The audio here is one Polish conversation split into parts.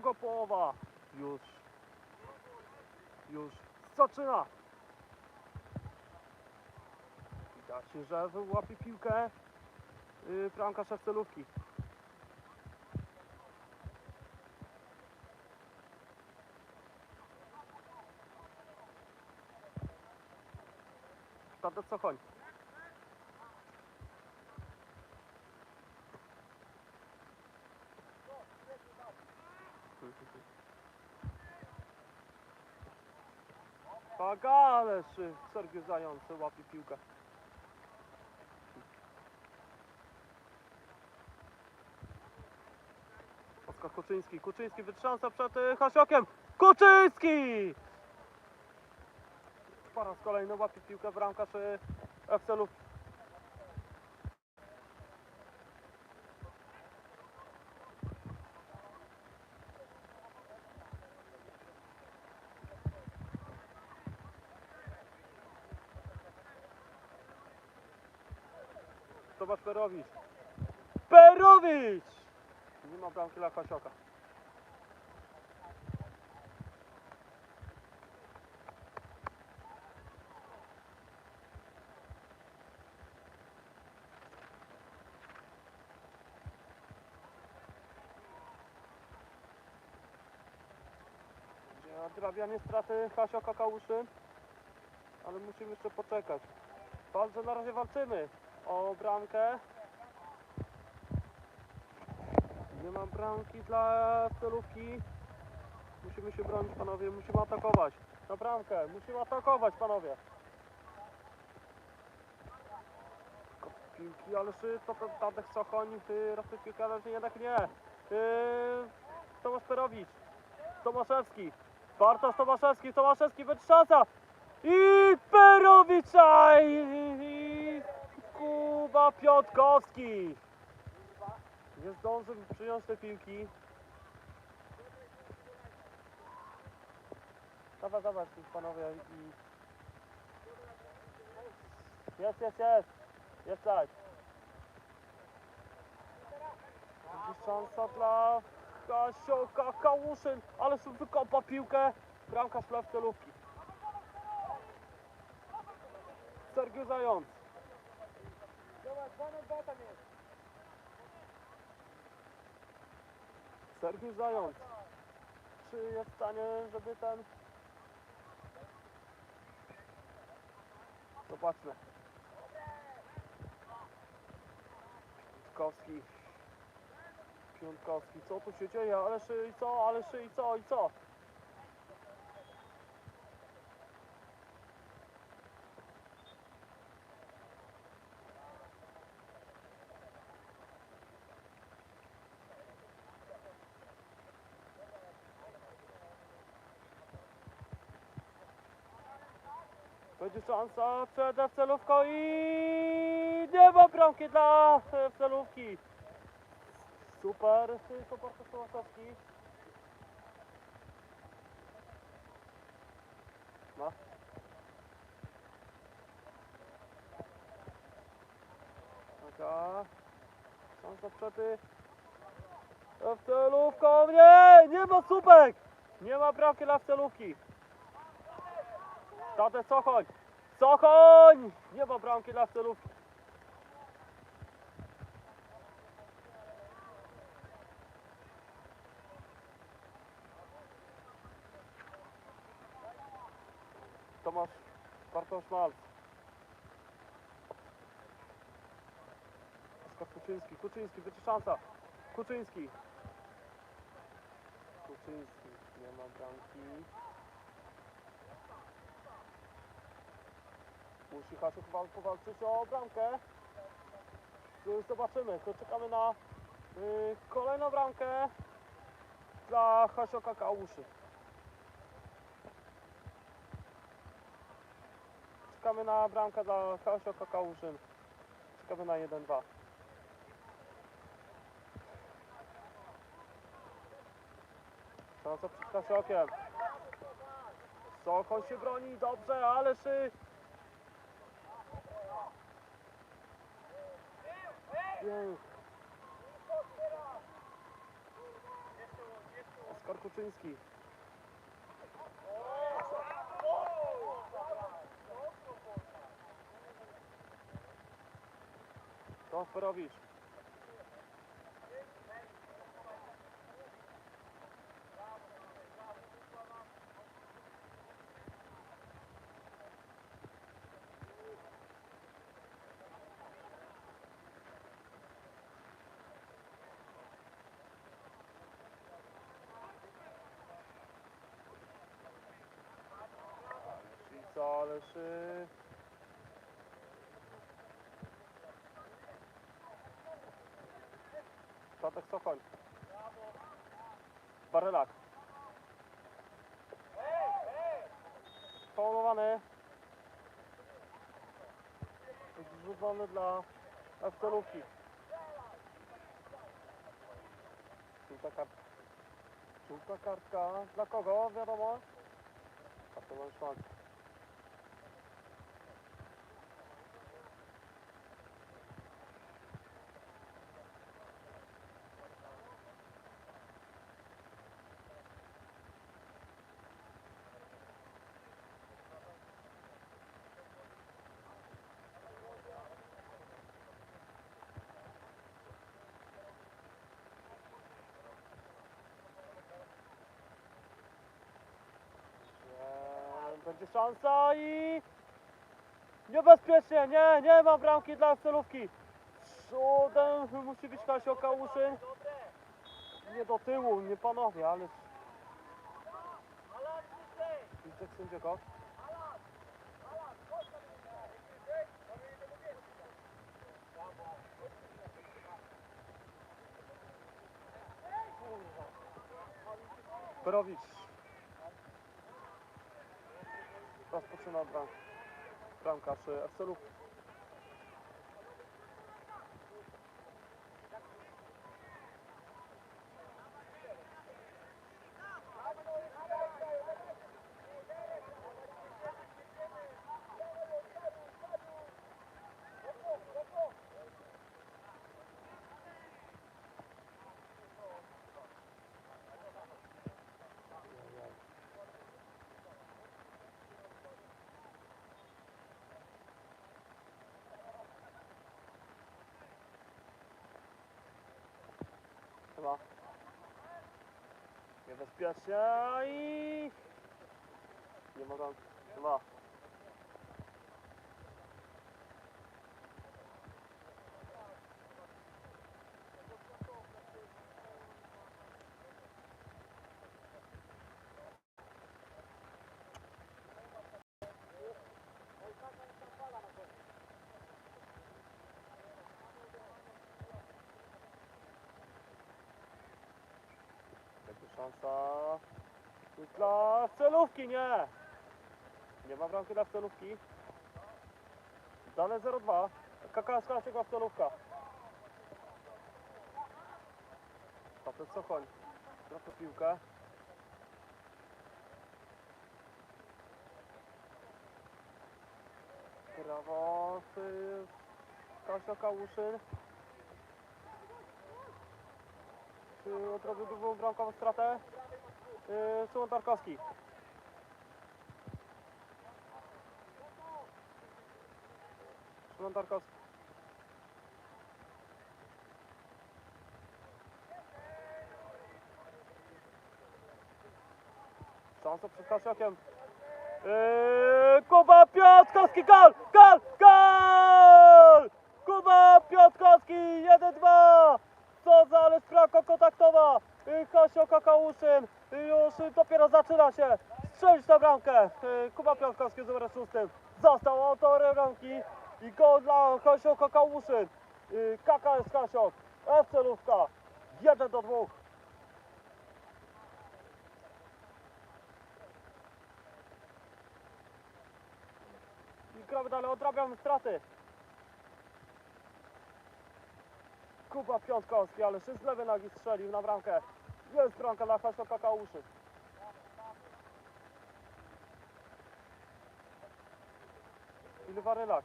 druga połowa już, już zaczyna. Widać, że łapie piłkę yy, Franka Szewcelówki. Tadek Sochoń. Tak, ależ y, Sergiusz Zający łapie piłkę. Oskar Kuczyński, Kuczyński wytrząsa przed y, Hasiokiem. Kuczyński! Po raz kolejny łapie piłkę bramkarz y, FC Lub. Tomasz Perowicz. Perowicz! Nie ma bramki dla Hasioka. Będzie Nadrabianie straty Hasioka Kałuszy, ale musimy jeszcze poczekać. Walczę, na razie walczymy o bramkę. Nie ma bramki dla celówki. Musimy się bronić panowie, musimy atakować. Na bramkę, musimy atakować panowie. Piłki, ale to Tadek Sochoń, y, raczej piłka, ale że jednak nie. Yy, Tomasz Perowicz, Tomaszewski, Bartosz Tomaszewski, Tomaszewski, będzie szansa. I Perowicza i, i Kuba Piotkowski. Nie zdążył przyjąć te piłki. Dawaj, dawaj, panowie. I... Jest, jest, jest. Jest tak. Będzie szansa dla Kasioka Kałuszyn, ale sobie wykopa piłkę. Bramka w celówki. Sergiu Zając. Sergiusz Zając. Czy jest w stanie, żeby ten... Zobaczmy. Piątkowski. Piątkowski. Co tu się dzieje? Ale szy i co? Ale szy i co? I co? Będzie szansa przed celówką i nie ma bramki dla celówki. Super, super Kostołaszowski. No. Taka szansa przed celówką. Nie, nie ma słupek. Nie ma bramki dla celówki. Tatę Sochoń! Sochoń! Nie ma bramki dla celówki. Tomasz Bartosz Malc. Oskar Kuczyński. Kuczyński, będzie szansa. Kuczyński. Kuczyński. Nie ma bramki. Musi Hasiuk wal- powalczyć o bramkę. Y, Zobaczymy, to czekamy na y, kolejną bramkę dla Hasioka Kałuszy. Czekamy na bramkę dla Hasioka Kałuszyn. Czekamy na 1-2. Szansa przed Hasiokiem. Sokoń się broni, dobrze, ale czy Pięknie. Korkuczyński. Kasperowicz. I co, ależ... y, Statek Sochoń. Barylak. Faulowany. Zrzucony dla aktorówki. Żółta kartka. Żółta kartka. Dla kogo? Wiadomo. A to mam szwank. Będzie szansa i... Niebezpiecznie, nie, nie ma bramki dla celówki. Przodem musi być Kasio Kałuszyn. Nie do tyłu, nie panowie, ale... Widzę sędziego. Berowicz. Rozpoczyna bram. Bramkarz FC Lub. Chyba. Niebezpiecznie i... Nie mogę. Chyba. Będzie szansa dla celówki, nie! Nie ma bramki dla celówki. Dane 0-2. KK Skaszczyk celówka. Patryk Sochoń. Trafia piłkę. Brawo. Kasio Kałuszyn. Czy odrobił drugą bramkową stratę? Yy, Szymon Tarkowski. Szymon Tarkowski. Szansa przed Kasiokiem. Yy, Kuba Piotrkowski, gol! Gol! Gol! Kuba Piotrkowski, 1-2! Co za ale straka kontaktowa! Yy, Kasio Kakauszyn yy, już dopiero zaczyna się strzelić na bramkę. Yy, Kuba Piotrkowski z numerem 6 został autorem bramki i gol dla Kasio Kakauszyn. KKS Kasiok, FC Lówka, 1 do 2. I gramy dalej, odrabiamy straty. Kuba Piątkowski, ale z lewej nogi strzelił na bramkę. Jest bramka dla Hasła Kakauszy. I Warylak.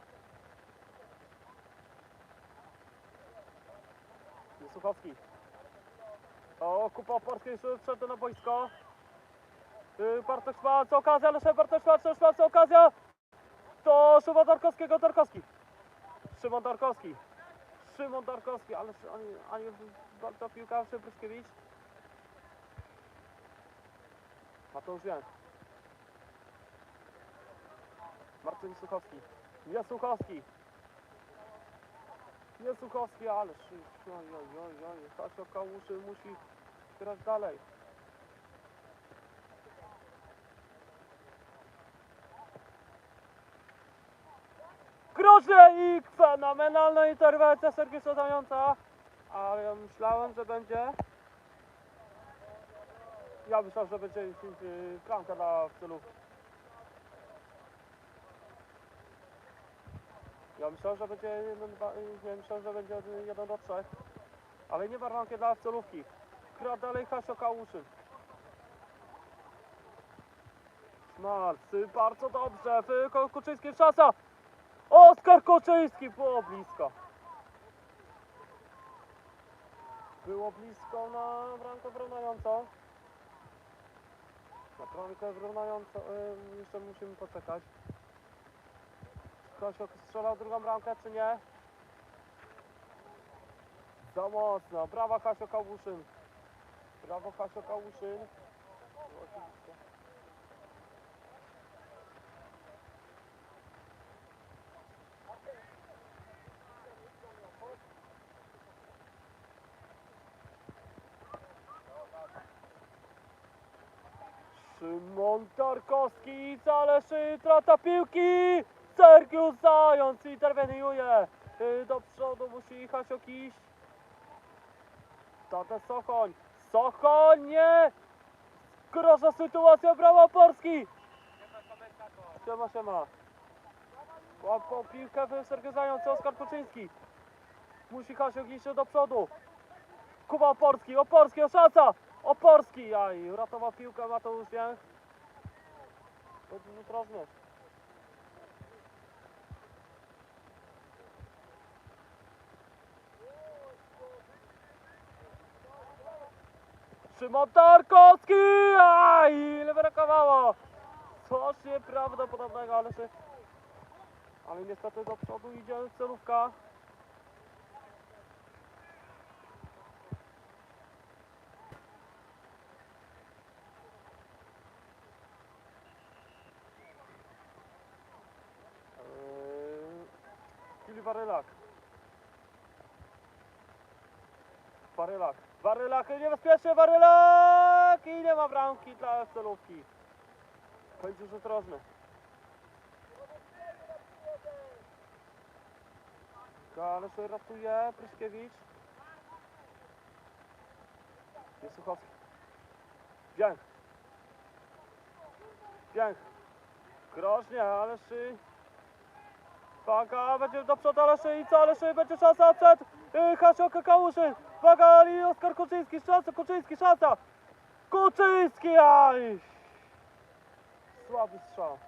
Suchowski. O, kupa polskiej wszedł na boisko. Yy, Bartosz Szmalc, okazja, ale Bartosz Szmalc, Szmalc, okazja. To Szymon Darkowskiego, Darkowski. Szymon Darkowski. Szymon Darkowski, ale ani, ani bardzo piłka Pryskiewicz. Mateusz Jank. Marcin Suchowski. Nie Suchowski. Nie Suchowski, ale oj, oj, oj, oj. Kasio Kałuszy musi grać dalej. Groźne i fenomenalna interwencja Sergiusza Zająca. Ale ja myślałem, że będzie... Ja myślałem, że będzie bramka na w celu. Ja myślałem, że będzie jeden, dwa, yy, nie myślałem, że będzie jeden- jeden do trzech. Ale nie warunki dla celówki. Gra dalej Kasio Kałuszyn. Szmalcy, bardzo dobrze. Wy- Ko- Kuczyński szansa. Oskar Koczyński było blisko. Było blisko na bramkę wyrównającą. Na bramkę wyrównającą yy, jeszcze musimy poczekać. Kosiok strzelał drugą bramkę czy nie? Za mocno. Brawa Kasio Kałuszyn. Brawo Kasio Kałuszyn. Szymon Tarkowski, Zaleszy, trata piłki! Sergiusz Zając interweniuje. Y, Do przodu musi Hasiok iść. Tata Sochoń. Sochoń, nie! Groźna sytuacja, brawa Polski! Siema, siema. Łapał piłkę w Sergiusz Zając, Oskar Kuczyński. Musi Hasiok iść do przodu. Kuba Oporski, Oporski, o szansa! Oporski, aj, uratował piłkę Mateusz. To rzut rozmiar. Szymon Tarkowski! Aj, ile brakowało! Coś nieprawdopodobnego, ale się... Ale niestety do przodu idzie celówka. Warylak. Warylak, niebezpiecznie Warylak! I nie ma bramki dla celówki. Będzie rzut rożny. Ale się ratuje Pryszkiewicz. Jest Suchowski. Biank. Biank. Groźnie, ale szy... Uwaga, będzie do przodu, ale szy i co, ale szy, będzie szansa przed yy, Hasiok Kałuszyn. Uwaga, i Oskar Kuczyński, szansa, Kuczyński, szansa. Kuczyński, aj! Słaby strzał.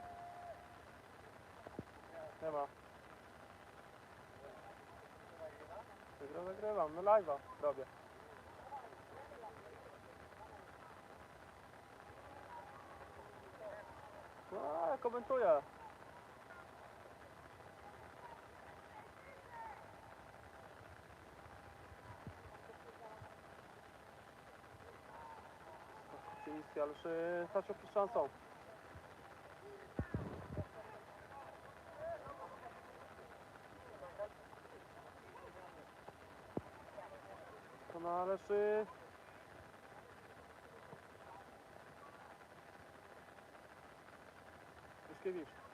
Nie ma. Wygram, wygrywam, no live'a robię. No, komentuję. Kuczyński, ale czy Hasiok z szansą. To należy... Pryszkiewicz.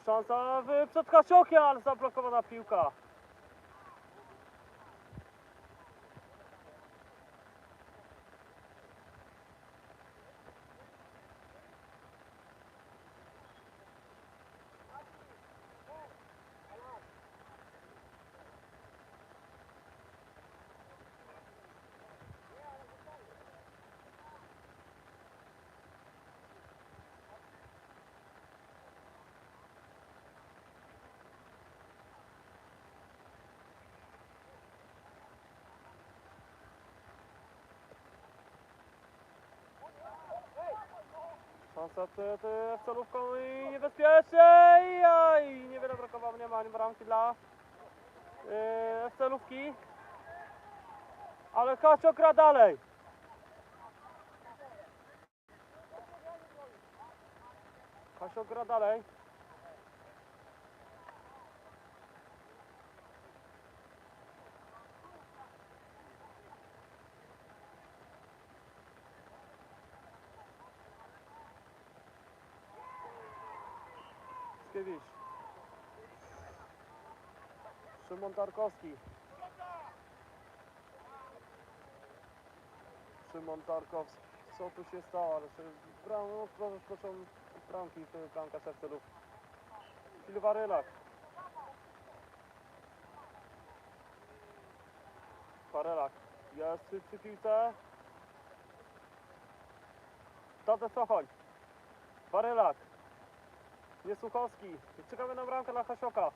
Szansa w, przed ale zablokowana piłka. Przed e, celówką i niebezpiecznie. I, i niewiele brakowało, nie ma ani bramki dla e, celówki. Ale Kasio gra dalej. Kasio gra dalej. Skiewicz. Szymon Tarkowski. Szymon Tarkowski. Co tu się stało? Ale bram, no, proszę, proszę bramki, bramka sercelów. Silwarylak. Farelak. Jest przy, przy piłce. Tadek Sochoń. Farelak. Niesłuchowski. Czekamy na bramkę dla Hasioka.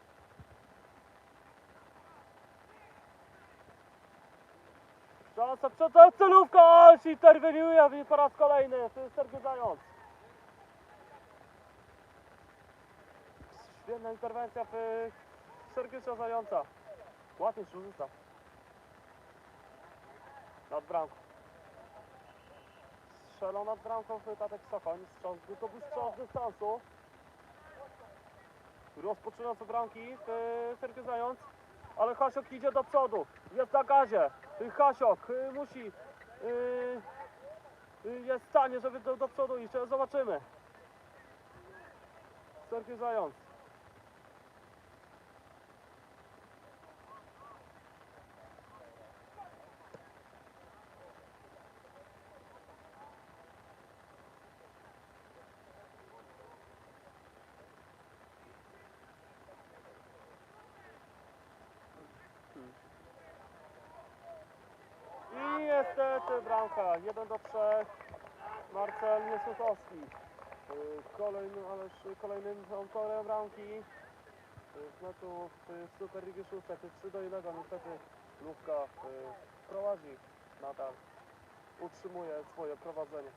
Szansa przed celówką, aż interweniuje po raz kolejny. To jest Sergiej Zając. Świetna interwencja w Sergiusza Zająca. Ładnie rzuca. Nad bramką. Strzelał nad bramką Tadek Sochoń. Strzał, to był strzał z dystansu. Rozpoczynając od bramki y, Sergiusz Zając. Ale Hasiok idzie do przodu. Jest na gazie. Y, Hasiok y, musi. jest w stanie, żeby do, do przodu iść. Zobaczymy. Sergiusz Zając. I niestety bramka. 1 do 3. Marcel Niesłuchowski. Y, Kolejnym, kolejnym autorem bramki. y, W meczu w Superligi Szóstek. 3 do 1. Niestety Lówka y, prowadzi nadal. Utrzymuje swoje prowadzenie.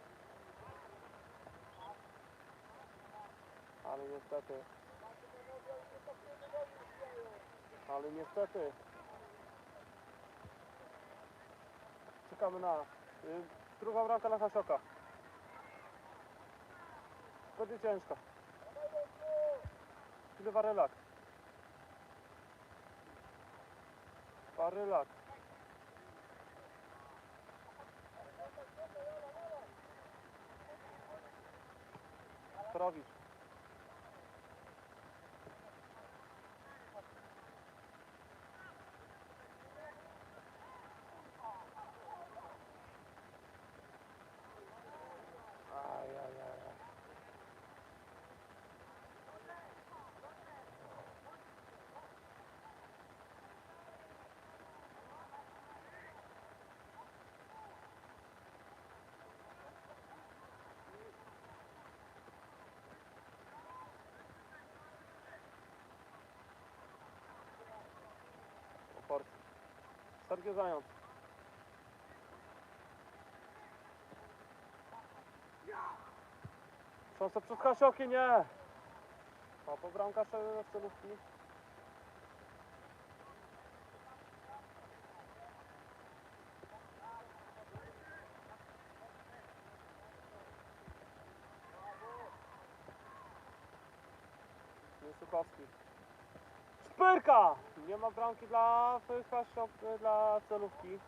Ale niestety. Ale niestety Czekamy na y, drugą bramkę na Hasioka. Będzie ciężko. Chwilę Warylak. Warylak. Strowicz. Sergiej Zając. Szansa przed Hasiokiem, nie! A to bramka szedł w celówki. Niesukowski. Szpyrka! Nie ma bramki dla dla celówki.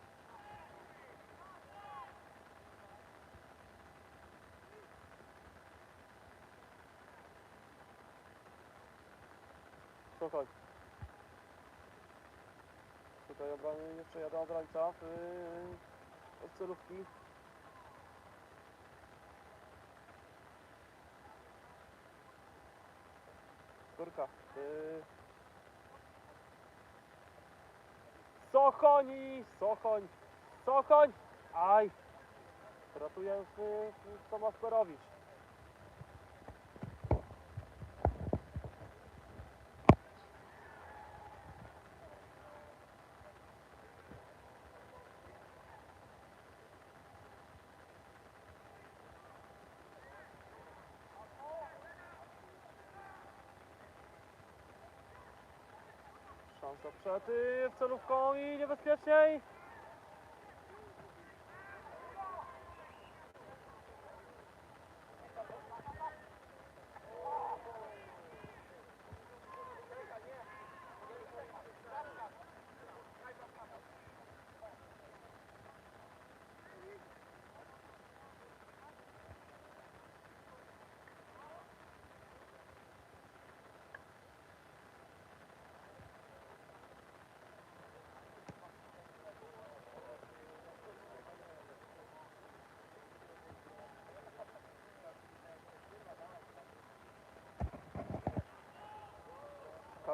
Chodzi? Tutaj obrony, jeszcze jeden obrońca yy, od celówki. Skórka. Yy. Sochoń i Sochoń. Sochoń! Aj! Ratuje Tomasz Perowicz. Szansa y, w celówką i niebezpieczniej.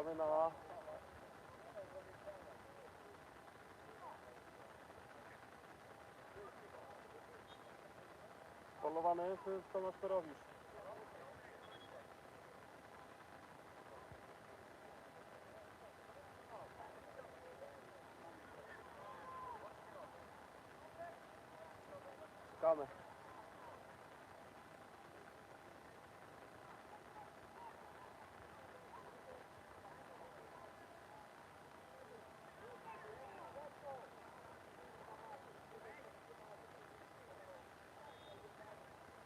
Czekamy na polowany y, Tomasz Perowicz. Czekamy.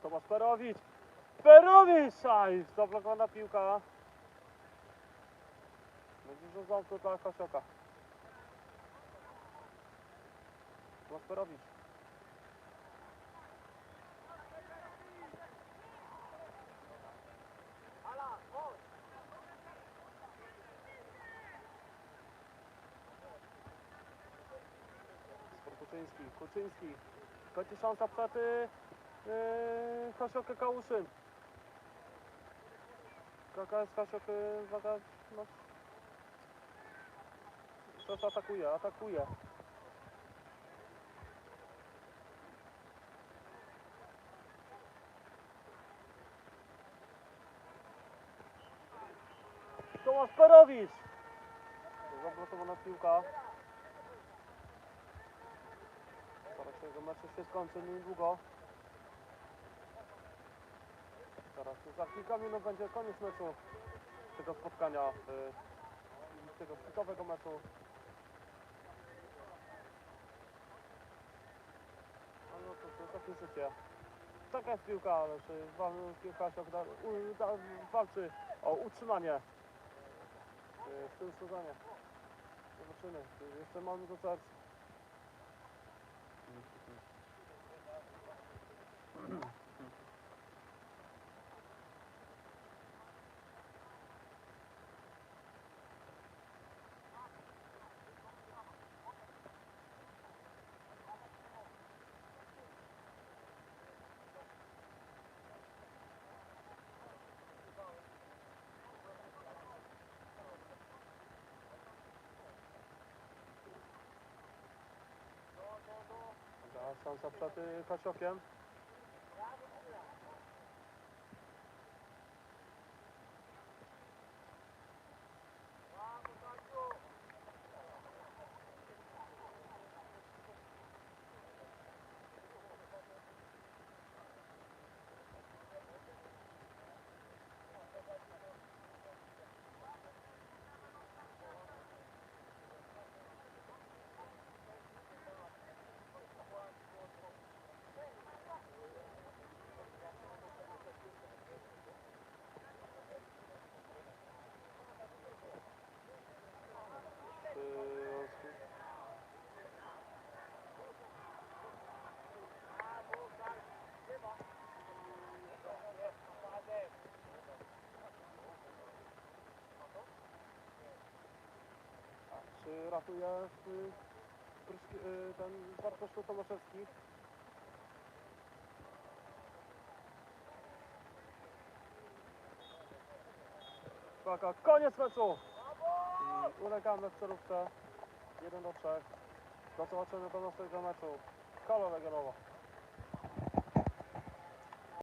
Tomasz Perowicz. Perowicz! Aj, zablokowana piłka. Będzie zamknął dla Kasioka. Tomasz Perowicz. Kuczyński, Kuczyński. Będzie szansa przed y, Yy, Kasiok Kałuszyn. KKS Kasiok, yy, uwaga, no. Teraz atakuje, atakuje. Tomasz Perowicz! Zablokowana piłka. Zaraz tego meczu się skończy niedługo. Teraz za kilka minut będzie koniec meczu tego spotkania, y, tego szczytowego meczu. No, no to, to takie życie. Taka jest piłka, ale czy piłka się walczy o utrzymanie y, w tym sezonie. Zobaczymy. Jeszcze mamy do czerwca. Dobra, szansa przed y, Kasiokiem. Y, Czy ratuje y, y, ten Bartosz Tomaszewski? Uwaga, koniec meczu! Ulegamy w celówce 1 do 3. Do zobaczenia do następnego meczu. Kolo Legionowo.